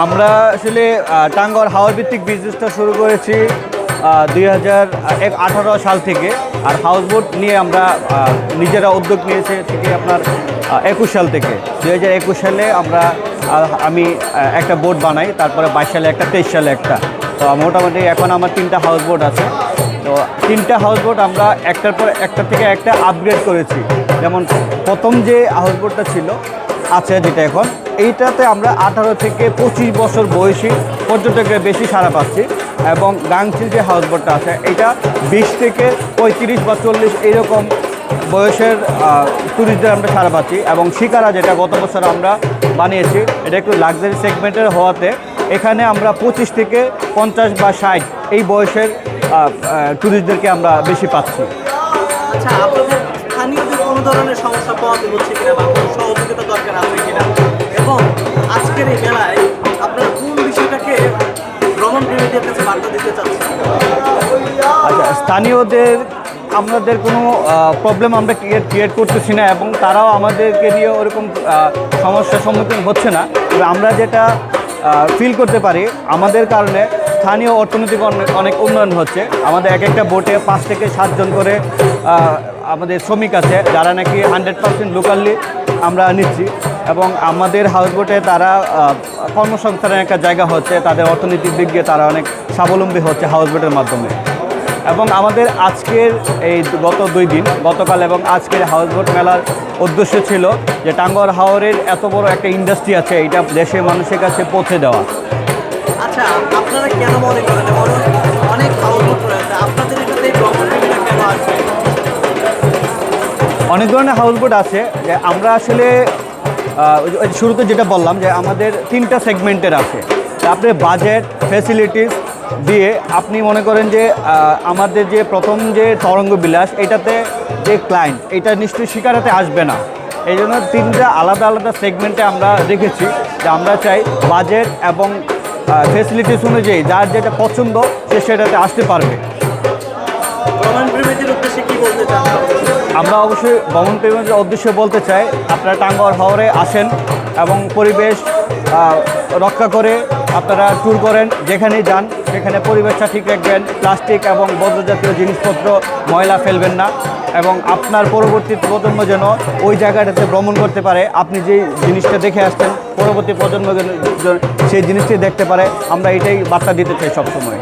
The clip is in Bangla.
আমরা আসলে টাঙ্গর হাওয়ার ভিত্তিক বিজনেসটা শুরু করেছি দুই হাজার আঠারো সাল থেকে। আর হাউস বোট নিয়ে আমরা নিজেরা উদ্যোগ নিয়েছে থেকে আপনার একুশ সাল থেকে। দুই হাজার একুশ সালে আমরা আমি একটা বোট বানাই, তারপরে বাইশ সালে একটা, তেইশ সালে একটা। তো মোটামুটি এখন আমার তিনটা হাউস বোট আছে। তো তিনটা হাউস বোট আমরা একটার পর একটা থেকে একটা আপগ্রেড করেছি। যেমন প্রথম যে হাউস বোটটা ছিল, আছে যেটা এখন এইটাতে আমরা আঠারো থেকে পঁচিশ বছর বয়সী পর্যটকের বেশি সারা পাচ্ছি এবং গাংচিল যে হাউস বোটটা আছে, এটা বিশ থেকে পঁয়ত্রিশ বা চল্লিশ এইরকম বয়সের ট্যুরিস্টদের আমরা সারা পাচ্ছি এবং শিকারা যেটা গত বছর আমরা বানিয়েছি, এটা একটু লাক্সারি সেগমেন্টের হওয়াতে এখানে আমরা পঁচিশ থেকে পঞ্চাশ বা ষাট এই বয়সের ট্যুরিস্টদেরকে আমরা বেশি পাচ্ছি। আচ্ছা আপনাদের স্থানীয়দের কোনো ধরনের সমস্যা পাওয়াতে হচ্ছে কিনা বা কোনো সহযোগিতা দরকার আছে কিনা? এবং আজকের এই মেলায় আপনারা কোন বিষয়টাকে ভ্রমণ প্রেমীদের কাছে বার্তা দিতে চাচ্ছেন? আচ্ছা স্থানীয়দের আমাদের কোনো প্রবলেম আমরা ক্রিয়েট ক্রিয়েট করতেছি না এবং তারাও আমাদেরকে নিয়ে ওরকম সমস্যার সম্মুখীন হচ্ছে না। আমরা যেটা ফিল করতে পারি, আমাদের কারণে স্থানীয় অর্থনৈতিক অনেক অনেক উন্নয়ন হচ্ছে। আমাদের এক একটা বোটে পাঁচ থেকে সাতজন করে আমাদের শ্রমিক আছে, যারা নাকি হান্ড্রেড পার্সেন্ট লোকালি আমরা নিচ্ছি। এবং আমাদের হাউস বোটে তারা কর্মসংস্থানের একটা জায়গা হচ্ছে তাদের অর্থনৈতিক দিক দিয়ে তারা অনেক স্বাবলম্বী হচ্ছে হাউস বোটের মাধ্যমে। এবং আমাদের আজকের এই গত দুই দিন গতকাল এবং আজকের হাউস বোট মেলার উদ্দেশ্য ছিল যে টাঙ্গর হাওরের এত বড় একটা ইন্ডাস্ট্রি আছে এটা দেশের মানুষের কাছে পৌঁছে দেওয়া। আচ্ছা আপনারা কেন মনে করেন অনেক অনেক হাউসবোট রয়েছে আপনাদের এটাতে কেন আসবে অনেক ধরনের হাউস বোট আছে যে আমরা আসলে শুরুতে যেটা বললাম যে আমাদের তিনটা সেগমেন্টের আছে। তা আপনি বাজেট ফ্যাসিলিটিস দিয়ে আপনি মনে করেন যে আমাদের যে প্রথম যে তরঙ্গ বিলাস এটাতে যে ক্লায়েন্ট এটা নিশ্চয়ই শিকারাতে আসবে না। এই জন্য তিনটা আলাদা আলাদা সেগমেন্টে আমরা রেখেছি যে আমরা চাই বাজেট এবং ফেসিলিটিস অনুযায়ী যার যেটা পছন্দ, সে সেটাতে আসতে পারবে। ভ্রমণ প্রেমীদের উদ্দেশ্যে কি বলতে চান? আমরা অবশ্যই ভ্রমণ প্রেমীদের উদ্দেশ্যে বলতে চাই আপনারা টাঙ্গর হাওরে আসেন এবং পরিবেশ রক্ষা করে আপনারা ট্যুর করেন যেখানেই যান সেখানে পরিবেশটা ঠিক রাখবেন প্লাস্টিক এবং বজ্রজাতীয় জিনিসপত্র ময়লা ফেলবেন না এবং আপনার পরবর্তী প্রজন্ম যেন ওই জায়গাটাতে ভ্রমণ করতে পারে। আপনি যেই জিনিসটা দেখে আসছেন পরবর্তী প্রজন্ম যেন সেই জিনিসটি দেখতে পারে। আমরা এটাই বার্তা দিতে চাই সবসময়।